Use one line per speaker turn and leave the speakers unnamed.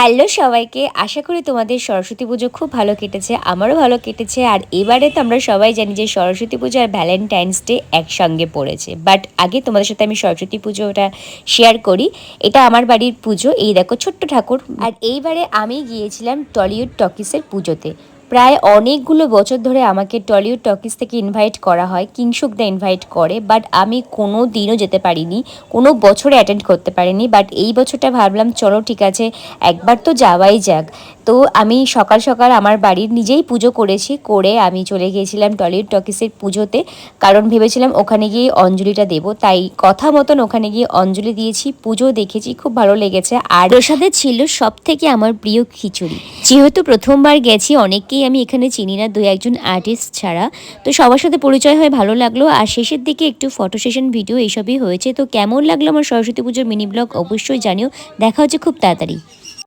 Hello সবাইকে, আশা করি তোমাদের সরস্বতী পুজো খুব ভালো কেটেছে, আমারও ভালো কেটেছে, আর এবারে তো আমরা সবাই জানি যে সরস্বতী পুজো আর ভ্যালেন্টাইন্স ডে একসঙ্গে পড়েছে। বাট আগে তোমাদের সাথে আমি সরস্বতী পুজোটা শেয়ার করি, এটা আমার বাড়ির পুজো, এই দেখো ছোট্ট ঠাকুর। আর এইবারে আমি গিয়েছিলাম টলিউড টকিসের পুজোতে। প্রায় অনেকগুলো বছর ধরে আমাকে টলিউড টকিস থেকে ইনভাইট করা হয় কিংশুকদা ইনভাইট করে বাট আমি কোনো দিনও যেতে পারিনি, কোনো বছরে অ্যাটেন্ড করতে পারিনি বাট এই বছরটা ভাবলাম, চলো ঠিক আছে, একবার তো যাওয়াই যাক। তো আমি সকাল সকাল আমার বাড়ির নিজেই পুজো করেছি, করে আমি চলে গিয়েছিলাম টলিউড টকিসের পুজোতে, কারণ ভেবেছিলাম ওখানে গিয়ে অঞ্জলিটা দেব, তাই কথা মতন ওখানে গিয়ে অঞ্জলি দিয়েছি, পুজো দেখেছি, খুব ভালো লেগেছে, আর প্রসাদে ছিল সব থেকে আমার প্রিয় খিচুড়ি। যেহেতু প্রথমবার গেছি অনেককেই আমি এখানে চিনি না, দু একজন আর্টিস্ট ছাড়া। তো সবার সাথে পরিচয় হয়ে ভালো লাগল। আর শেষের দিকে একটু ফটো সেশন ভিডিও এইসবই হয়েছে। তো কেমন লাগল আমার সরস্বতী পুজোর মিনি ব্লগ অবশ্যই জানিও। দেখা হচ্ছে খুব তাড়াতাড়ি।